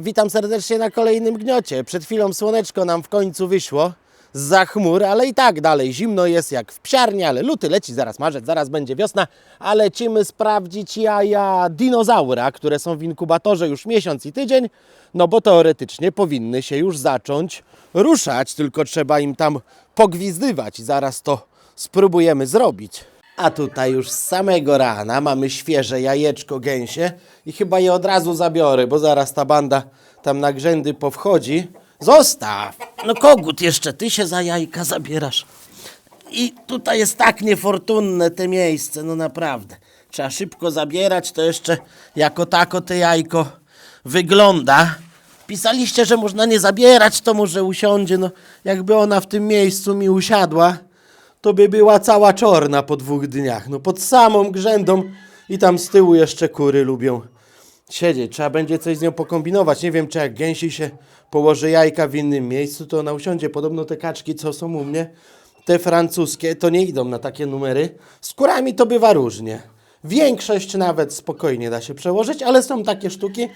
Witam serdecznie na kolejnym gniocie. Przed chwilą słoneczko nam w końcu wyszło. Za chmur, ale i tak dalej. Zimno jest jak w psiarni, ale luty leci, zaraz marzec, zaraz będzie wiosna, a lecimy sprawdzić jaja dinozaura, które są w inkubatorze już miesiąc i tydzień, no bo teoretycznie powinny się już zacząć ruszać, tylko trzeba im tam pogwizdywać. I zaraz to spróbujemy zrobić. A tutaj już z samego rana mamy świeże jajeczko gęsie i chyba je od razu zabiorę, bo zaraz ta banda tam na grzędy powchodzi. Zostaw! No kogut jeszcze, ty się za jajka zabierasz. I tutaj jest tak niefortunne te miejsce, no naprawdę. Trzeba szybko zabierać, to jeszcze jako tako te jajko wygląda. Pisaliście, że można nie zabierać, to może usiądzie. No, jakby ona w tym miejscu mi usiadła, to by była cała czorna po dwóch dniach. No pod samą grzędą i tam z tyłu jeszcze kury lubią siedzieć. Trzeba będzie coś z nią pokombinować. Nie wiem, czy jak gęsi się położy jajka w innym miejscu, to ona usiądzie. Podobno te kaczki, co są u mnie, te francuskie, to nie idą na takie numery. Z kurami to bywa różnie. Większość nawet spokojnie da się przełożyć, ale są takie sztuki,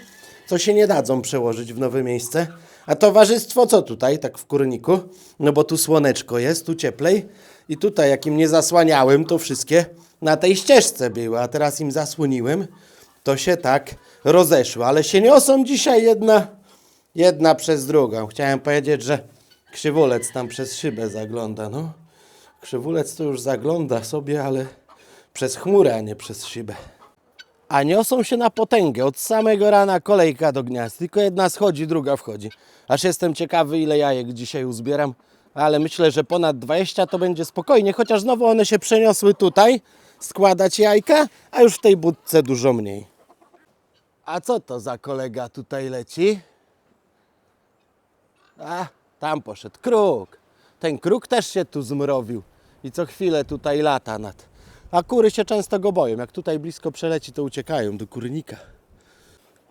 co się nie dadzą przełożyć w nowe miejsce. A towarzystwo co tutaj, tak w kurniku? No bo tu słoneczko jest, tu cieplej. I tutaj, jak im nie zasłaniałem, to wszystkie na tej ścieżce były, a teraz im zasłoniłem, to się tak rozeszły. Ale się niosą dzisiaj jedna, jedna przez drugą. Chciałem powiedzieć, że krzywulec tam przez szybę zagląda. No, krzywulec to już zagląda sobie, ale przez chmurę, a nie przez szybę. A niosą się na potęgę. Od samego rana kolejka do gniazd. Tylko jedna schodzi, druga wchodzi. Aż jestem ciekawy, ile jajek dzisiaj uzbieram. Ale myślę, że ponad 20 to będzie spokojnie, chociaż znowu one się przeniosły tutaj składać jajka, a już w tej budce dużo mniej. A co to za kolega tutaj leci? A, tam poszedł kruk. Ten kruk też się tu zmrowił i co chwilę tutaj lata nad. A kury się często go boją. Jak tutaj blisko przeleci, to uciekają do kurnika.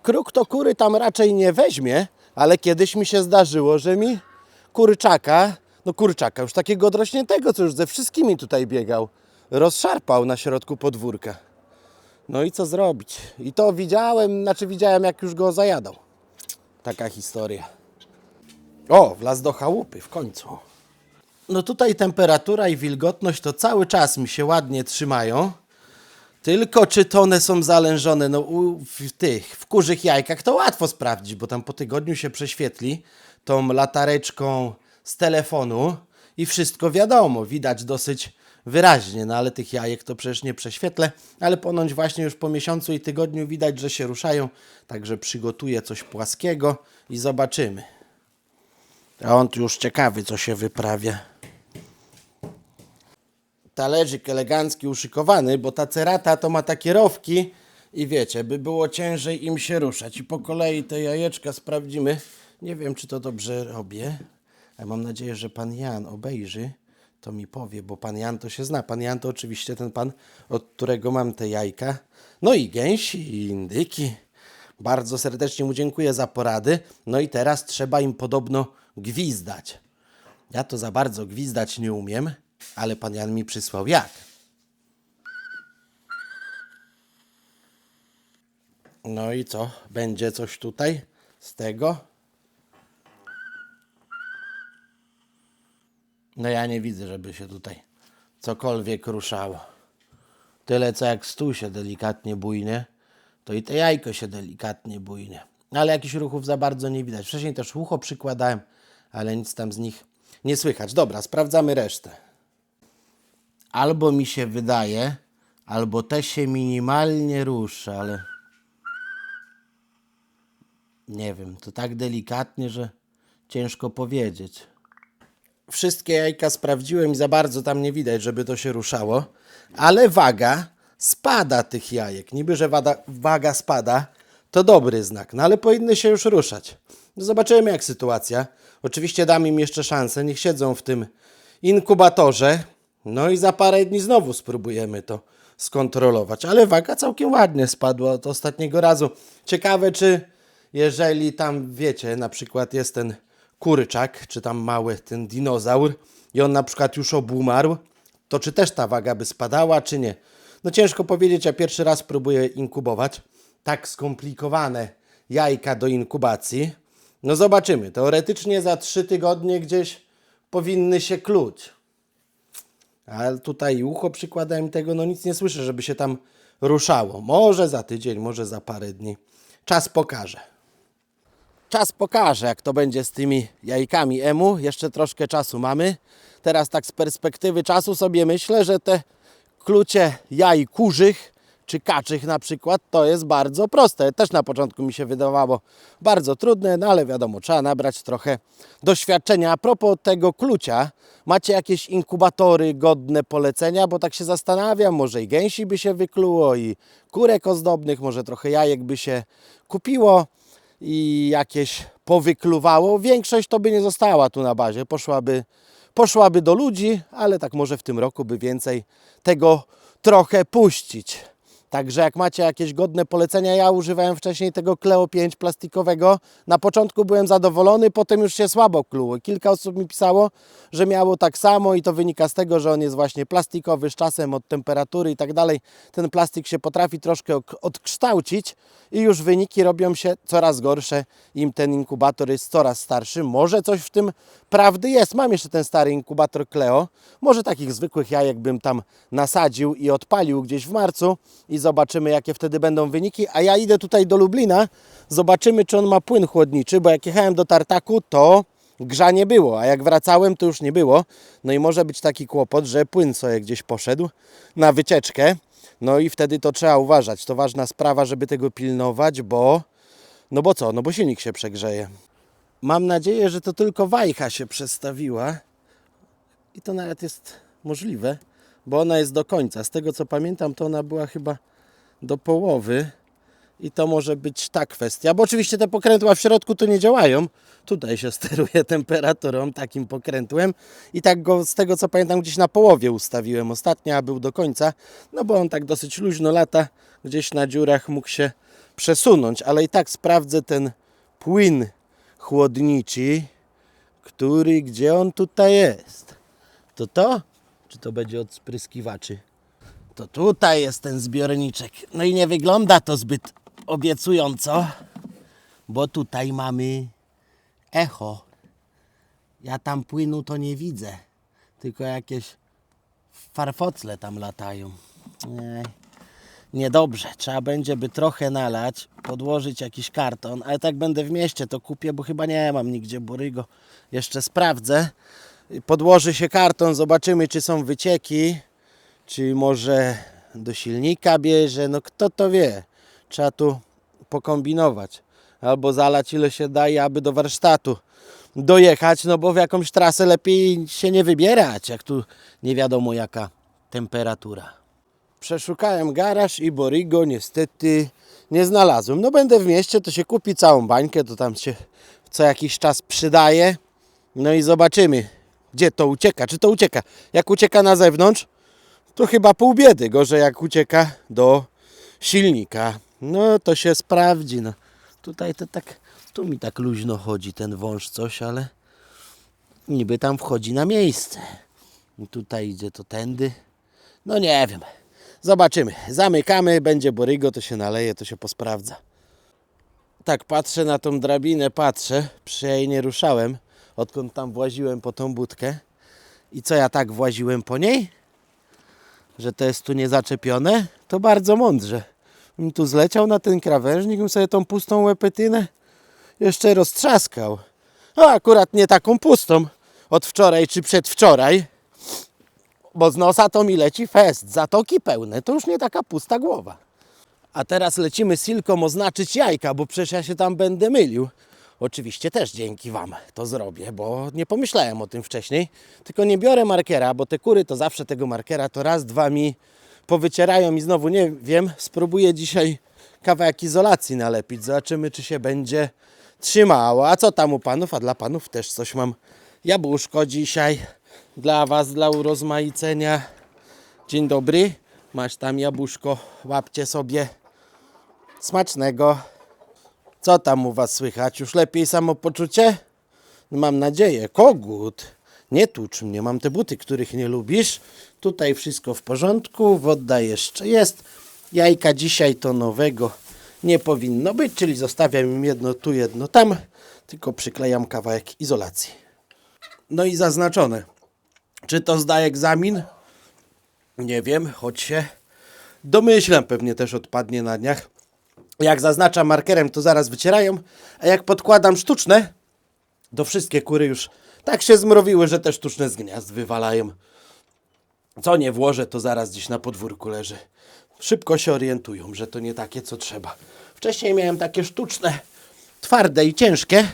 Kruk to kury tam raczej nie weźmie, ale kiedyś mi się zdarzyło, że mi kurczaka, no kurczaka, już takiego odrośniętego, co już ze wszystkimi tutaj biegał, rozszarpał na środku podwórka. No i co zrobić? I to widziałem, znaczy widziałem jak już go zajadał. Taka historia. O, wlazł do chałupy w końcu. No tutaj temperatura i wilgotność to cały czas mi się ładnie trzymają. Tylko czy one są zalężone? No u, w tych, w kurzych jajkach to łatwo sprawdzić, bo tam po tygodniu się prześwietli tą latareczką z telefonu i wszystko wiadomo, widać dosyć wyraźnie, no ale tych jajek to przecież nie prześwietlę, ale ponoć właśnie już po miesiącu i tygodniu widać, że się ruszają, także przygotuję coś płaskiego i zobaczymy. A on już ciekawy, co się wyprawia talerzyk elegancki uszykowany, bo ta cerata to ma takie rowki i wiecie, by było ciężej im się ruszać. I po kolei te jajeczka sprawdzimy. Nie wiem, czy to dobrze robię, mam nadzieję, że pan Jan obejrzy, to mi powie, bo pan Jan to się zna. Pan Jan to oczywiście ten pan, od którego mam te jajka. No i gęsi, i indyki. Bardzo serdecznie mu dziękuję za porady. No i teraz trzeba im podobno gwizdać. Ja to za bardzo gwizdać nie umiem, ale pan Jan mi przysłał jak. No i co? Będzie coś tutaj z tego? No ja nie widzę, żeby się tutaj cokolwiek ruszało. Tyle co jak stół się delikatnie bujnie, to i te jajko się delikatnie bujnie. Ale jakichś ruchów za bardzo nie widać. Wcześniej też ucho przykładałem, ale nic tam z nich nie słychać. Dobra, sprawdzamy resztę. Albo mi się wydaje, albo te się minimalnie rusza, ale nie wiem, to tak delikatnie, że ciężko powiedzieć. Wszystkie jajka sprawdziłem i za bardzo tam nie widać, żeby to się ruszało, ale waga spada tych jajek. Niby, że wada, waga spada, to dobry znak, no ale powinny się już ruszać. No zobaczymy jak sytuacja. Oczywiście dam im jeszcze szansę, niech siedzą w tym inkubatorze. No i za parę dni znowu spróbujemy to skontrolować. Ale waga całkiem ładnie spadła od ostatniego razu. Ciekawe, czy jeżeli tam, wiecie, na przykład jest ten kurczak, czy tam mały ten dinozaur i on na przykład już obumarł, to czy też ta waga by spadała, czy nie? No ciężko powiedzieć, ja pierwszy raz próbuję inkubować. Tak skomplikowane jajka do inkubacji. No zobaczymy. Teoretycznie za trzy tygodnie gdzieś powinny się kluć. Ale tutaj ucho przykładałem tego, no nic nie słyszę, żeby się tam ruszało. Może za tydzień, może za parę dni. Czas pokaże. Czas pokaże, jak to będzie z tymi jajkami emu. Jeszcze troszkę czasu mamy. Teraz tak z perspektywy czasu sobie myślę, że te klucie jaj kurzych czy kaczych na przykład to jest bardzo proste. Też na początku mi się wydawało bardzo trudne, no ale wiadomo, trzeba nabrać trochę doświadczenia. A propos tego klucia, macie jakieś inkubatory godne polecenia? Bo tak się zastanawiam, może i gęsi by się wykluło i kurek ozdobnych, może trochę jajek by się kupiło i jakieś powykluwało. Większość to by nie została tu na bazie, poszłaby, poszłaby do ludzi, ale tak może w tym roku by więcej tego trochę puścić. Także jak macie jakieś godne polecenia, ja używałem wcześniej tego Cleo 5 plastikowego. Na początku byłem zadowolony, potem już się słabo kluło. Kilka osób mi pisało, że miało tak samo i to wynika z tego, że on jest właśnie plastikowy z czasem od temperatury i tak dalej. Ten plastik się potrafi troszkę odkształcić i już wyniki robią się coraz gorsze. Im ten inkubator jest coraz starszy. Może coś w tym prawdy jest. Mam jeszcze ten stary inkubator Cleo. Może takich zwykłych jajek bym tam nasadził i odpalił gdzieś w marcu i zobaczymy jakie wtedy będą wyniki. A ja idę tutaj do Lublina. Zobaczymy czy on ma płyn chłodniczy, bo jak jechałem do Tartaku to grza nie było, a jak wracałem to już nie było. No i może być taki kłopot, że płyn sobie gdzieś poszedł na wycieczkę. No i wtedy to trzeba uważać. To ważna sprawa, żeby tego pilnować, bo no bo co? No bo silnik się przegrzeje. Mam nadzieję, że to tylko wajcha się przestawiła. I to nawet jest możliwe, bo ona jest do końca. Z tego co pamiętam, to ona była chyba do połowy. I to może być ta kwestia, bo oczywiście te pokrętła w środku tu nie działają. Tutaj się steruje temperaturą takim pokrętłem i tak go z tego co pamiętam gdzieś na połowie ustawiłem ostatnio, a był do końca, no bo on tak dosyć luźno lata, gdzieś na dziurach mógł się przesunąć, ale i tak sprawdzę ten płyn chłodniczy, który, gdzie on tutaj jest. To to? Czy to będzie od spryskiwaczy? To tutaj jest ten zbiorniczek. No i nie wygląda to zbyt obiecująco, bo tutaj mamy echo. Ja tam płynu to nie widzę, tylko jakieś farfocle tam latają. Nie, niedobrze. Trzeba będzie by trochę nalać, podłożyć jakiś karton, ale tak będę w mieście to kupię, bo chyba nie mam nigdzie borygo. Jeszcze sprawdzę. Podłoży się karton, zobaczymy czy są wycieki, czy może do silnika bierze, no kto to wie. Trzeba tu pokombinować. Albo zalać ile się daje, aby do warsztatu dojechać, no bo w jakąś trasę lepiej się nie wybierać, jak tu nie wiadomo jaka temperatura. Przeszukałem garaż i Borigo niestety nie znalazłem. No będę w mieście, to się kupi całą bańkę, to tam się co jakiś czas przydaje. No i zobaczymy, gdzie to ucieka. Czy to ucieka? Jak ucieka na zewnątrz, to chyba pół biedy. Gorzej jak ucieka do silnika. No to się sprawdzi. No. Tutaj to tak, tu mi tak luźno chodzi ten wąż coś, ale niby tam wchodzi na miejsce. I tutaj idzie to tędy. No nie wiem. Zobaczymy. Zamykamy, będzie borygo, to się naleje, to się posprawdza. Tak, patrzę na tą drabinę, patrzę. Przy jej nie ruszałem, odkąd tam właziłem po tą budkę. I co ja tak właziłem po niej? Że to jest tu niezaczepione? To bardzo mądrze. Bym tu zleciał na ten krawężnik, bym sobie tą pustą łepetynę jeszcze roztrzaskał. A akurat nie taką pustą od wczoraj czy przedwczoraj. Bo z nosa to mi leci fest. Zatoki pełne, to już nie taka pusta głowa. A teraz lecimy Silką oznaczyć jajka, bo przecież ja się tam będę mylił. Oczywiście też dzięki Wam to zrobię, bo nie pomyślałem o tym wcześniej. Tylko nie biorę markera, bo te kury to zawsze tego markera to raz, dwa mi powycierają i znowu nie wiem. Spróbuję dzisiaj kawałek izolacji nalepić. Zobaczymy, czy się będzie trzymało. A co tam u Panów? A dla Panów też coś mam. Jabłuszko dzisiaj dla Was, dla urozmaicenia. Dzień dobry. Masz tam jabłuszko. Łapcie sobie. Smacznego. Co tam u Was słychać? Już lepiej samopoczucie? No mam nadzieję. Kogut. Nie tucz mnie. Mam te buty, których nie lubisz. Tutaj wszystko w porządku. Woda jeszcze jest. Jajka dzisiaj to nowego nie powinno być, czyli zostawiam im jedno tu, jedno tam, tylko przyklejam kawałek izolacji. No i zaznaczone. Czy to zda egzamin? Nie wiem, choć się domyślam, pewnie też odpadnie na dniach. Jak zaznaczam markerem, to zaraz wycierają, a jak podkładam sztuczne, to wszystkie kury już tak się zmrowiły, że te sztuczne z gniazd wywalają. Co nie włożę, to zaraz gdzieś na podwórku leży. Szybko się orientują, że to nie takie, co trzeba. Wcześniej miałem takie sztuczne, twarde i ciężkie.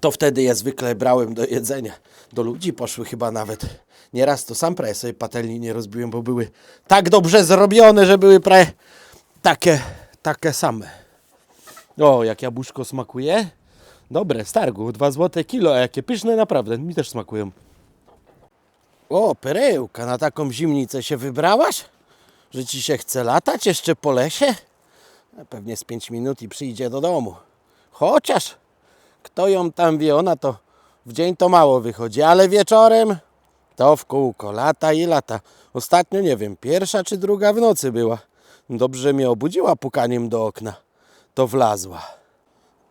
To wtedy je zwykle brałem do jedzenia. Do ludzi poszły chyba nawet. Nieraz to sam prawie sobie patelni nie rozbiłem, bo były tak dobrze zrobione, że były prawie takie, takie same. O, jak jabłuszko smakuje. Dobre, z targu, 2 złote kilo, a jakie pyszne naprawdę, mi też smakują. O, perełka, na taką zimnicę się wybrałaś? Że ci się chce latać jeszcze po lesie? Pewnie z 5 minut i przyjdzie do domu. Chociaż, kto ją tam wie, ona to w dzień to mało wychodzi, ale wieczorem to w kółko, lata i lata. Ostatnio, nie wiem, pierwsza czy druga w nocy była. Dobrze mnie obudziła pukaniem do okna. To wlazła.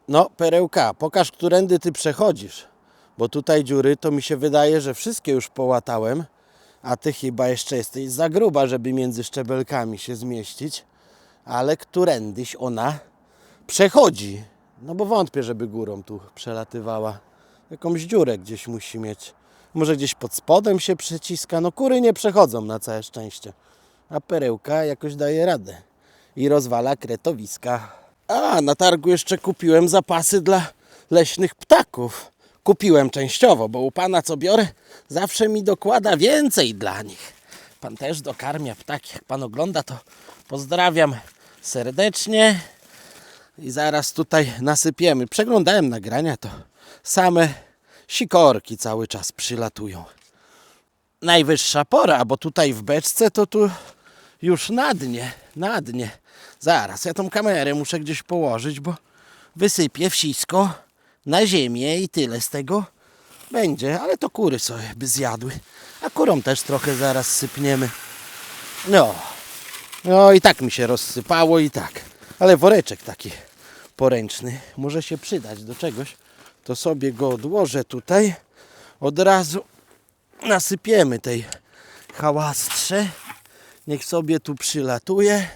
No, perełka, pokaż, którędy ty przechodzisz. Bo tutaj dziury to mi się wydaje, że wszystkie już połatałem, a ty chyba jeszcze jesteś za gruba, żeby między szczebelkami się zmieścić. Ale którędyś ona przechodzi. No bo wątpię, żeby górą tu przelatywała. Jakąś dziurę gdzieś musi mieć. Może gdzieś pod spodem się przeciska. No kury nie przechodzą na całe szczęście. A perełka jakoś daje radę. I rozwala kretowiska. A, na targu jeszcze kupiłem zapasy dla leśnych ptaków. Kupiłem częściowo, bo u pana co biorę, zawsze mi dokłada więcej dla nich. Pan też dokarmia ptaki. Jak pan ogląda, to pozdrawiam serdecznie. I zaraz tutaj nasypiemy. Przeglądałem nagrania, to same sikorki cały czas przylatują. Najwyższa pora, bo tutaj w beczce to tu już na dnie, na dnie. Zaraz, ja tą kamerę muszę gdzieś położyć, bo wysypię wsisko na ziemię i tyle z tego będzie. Ale to kury sobie by zjadły. A kurom też trochę zaraz sypniemy. No, no i tak mi się rozsypało i tak. Ale woreczek taki poręczny może się przydać do czegoś. To sobie go odłożę tutaj. Od razu nasypiemy tej hałastrze. Niech sobie tu przylatuje.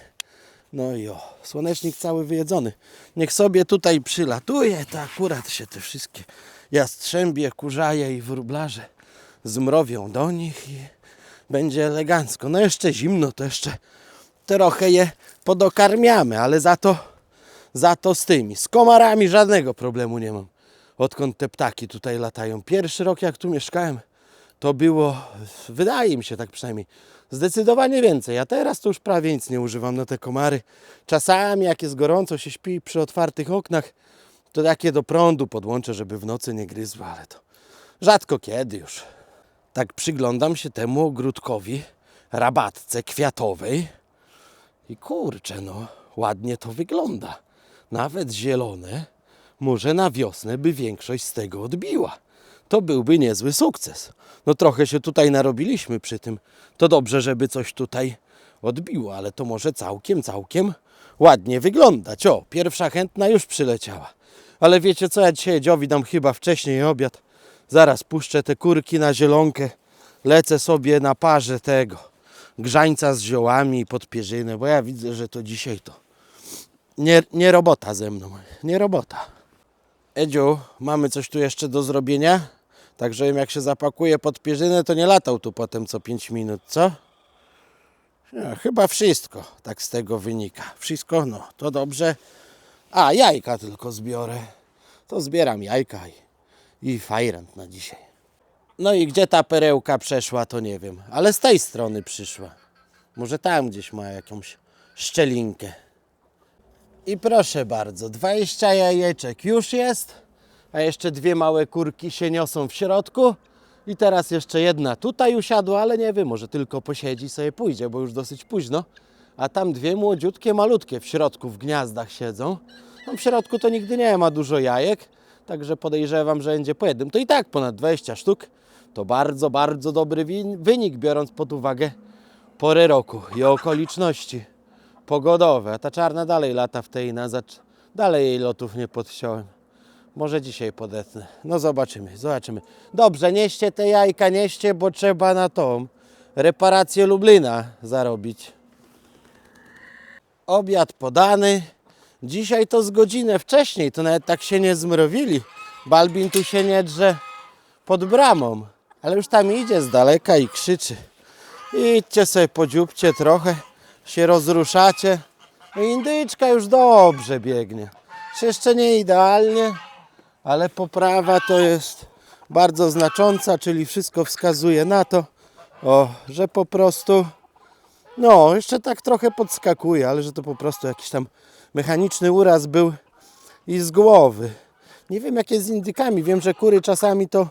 No i o, słonecznik cały wyjedzony. Niech sobie tutaj przylatuje, to akurat się te wszystkie jastrzębie, kurzaje i wróblarze zmrowią do nich i będzie elegancko. No jeszcze zimno, to jeszcze trochę je podokarmiamy, ale za to, za to z tymi, z komarami żadnego problemu nie mam. Odkąd te ptaki tutaj latają. Pierwszy rok jak tu mieszkałem, to było, wydaje mi się tak przynajmniej, zdecydowanie więcej. A teraz to już prawie nic nie używam na te komary. Czasami jak jest gorąco, się śpi przy otwartych oknach, to takie do prądu podłączę, żeby w nocy nie gryzły, ale to rzadko kiedy już. Tak przyglądam się temu ogródkowi, rabatce kwiatowej i kurczę, no ładnie to wygląda. Nawet zielone, może na wiosnę by większość z tego odbiła. To byłby niezły sukces. No trochę się tutaj narobiliśmy przy tym. To dobrze, żeby coś tutaj odbiło, ale to może całkiem, całkiem ładnie wyglądać. O, pierwsza chętna już przyleciała. Ale wiecie co, ja dzisiaj Dziowi dam chyba wcześniej obiad. Zaraz puszczę te kurki na zielonkę. Lecę sobie na parze tego grzańca z ziołami i podpierzynę, bo ja widzę, że to dzisiaj to nie, nie robota ze mną. Nie robota. Edziu, mamy coś tu jeszcze do zrobienia? Tak, żebym jak się zapakuje pod pierzynę, to nie latał tu potem co 5 minut, co? No, chyba wszystko tak z tego wynika. Wszystko, no, to dobrze. A, jajka tylko zbiorę. To zbieram jajka i, i fajrant na dzisiaj. No i gdzie ta perełka przeszła, to nie wiem. Ale z tej strony przyszła. Może tam gdzieś ma jakąś szczelinkę. I proszę bardzo, 20 jajeczek już jest, a jeszcze dwie małe kurki się niosą w środku. I teraz jeszcze jedna tutaj usiadła, ale nie wiem, może tylko posiedzi sobie pójdzie, bo już dosyć późno. A tam dwie młodziutkie, malutkie w środku w gniazdach siedzą. Tam w środku to nigdy nie ma dużo jajek, także podejrzewam, że będzie po jednym. To i tak ponad 20 sztuk. To bardzo, bardzo dobry wynik, biorąc pod uwagę porę roku i okoliczności. pogodowe. A ta czarna dalej lata w tej na zacz... Dalej jej lotów nie podciąłem. Może dzisiaj podetnę. No zobaczymy, zobaczymy. Dobrze, nieście te jajka, nieście, bo trzeba na tą reparację Lublina zarobić. Obiad podany. Dzisiaj to z godzinę wcześniej, to nawet tak się nie zmrowili. Balbin tu się nie drze pod bramą, ale już tam idzie z daleka i krzyczy. Idźcie sobie, podziubcie trochę, się rozruszacie. Indyczka już dobrze biegnie. Jeszcze nie idealnie, ale poprawa to jest bardzo znacząca, czyli wszystko wskazuje na to, o, że po prostu, no, jeszcze tak trochę podskakuje, ale że to po prostu jakiś tam mechaniczny uraz był i z głowy. Nie wiem jak jest z indykami, wiem, że kury czasami to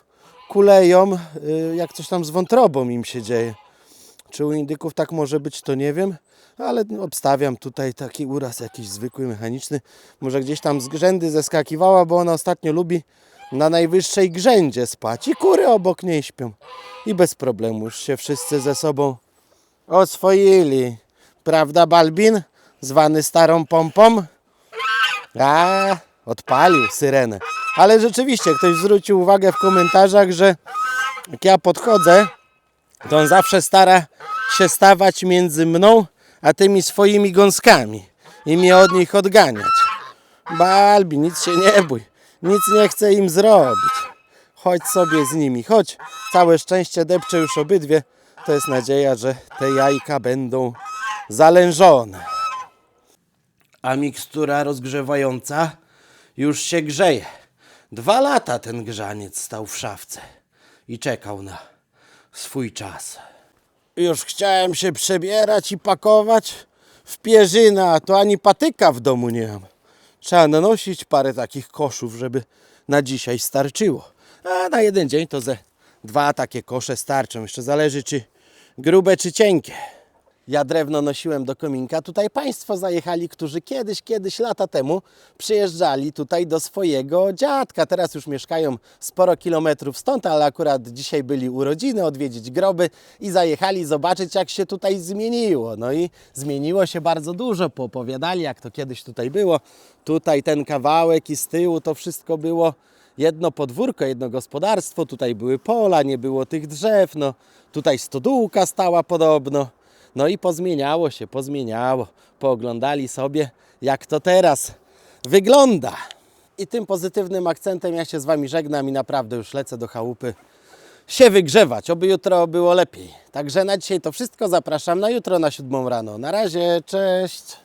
kuleją, y, jak coś tam z wątrobą im się dzieje. Czy u indyków tak może być, to nie wiem, ale obstawiam tutaj taki uraz jakiś zwykły, mechaniczny. Może gdzieś tam z grzędy zeskakiwała, bo ona ostatnio lubi na najwyższej grzędzie spać i kury obok niej śpią. I bez problemu już się wszyscy ze sobą oswoili. Prawda, Balbin? Zwany starą pompą? A, odpalił syrenę. Ale rzeczywiście ktoś zwrócił uwagę w komentarzach, że jak ja podchodzę, to on zawsze stara się stawać między mną a tymi swoimi gąskami i mnie od nich odganiać. Balbi, nic się nie bój, nic nie chcę im zrobić. Chodź sobie z nimi, chodź. Całe szczęście depczę już obydwie. To jest nadzieja, że te jajka będą zalężone. A mikstura rozgrzewająca już się grzeje. Dwa lata ten grzaniec stał w szafce i czekał na swój czas. Już chciałem się przebierać i pakować w pierzynę, a to ani patyka w domu nie mam. Trzeba nanosić parę takich koszów, żeby na dzisiaj starczyło. A na jeden dzień to ze dwa takie kosze starczą. Jeszcze zależy, czy grube, czy cienkie. Ja drewno nosiłem do kominka. Tutaj Państwo zajechali, którzy kiedyś, kiedyś lata temu przyjeżdżali tutaj do swojego dziadka. Teraz już mieszkają sporo kilometrów stąd, ale akurat dzisiaj byli urodziny, odwiedzić groby i zajechali zobaczyć, jak się tutaj zmieniło. No i zmieniło się bardzo dużo. Poopowiadali, jak to kiedyś tutaj było. Tutaj ten kawałek i z tyłu to wszystko było jedno podwórko, jedno gospodarstwo. Tutaj były pola, nie było tych drzew. No, tutaj stodółka stała podobno. No i pozmieniało się, pozmieniało. Pooglądali sobie, jak to teraz wygląda. I tym pozytywnym akcentem ja się z Wami żegnam i naprawdę już lecę do chałupy się wygrzewać, oby jutro było lepiej. Także na dzisiaj to wszystko. Zapraszam na jutro na siódmą rano. Na razie, cześć!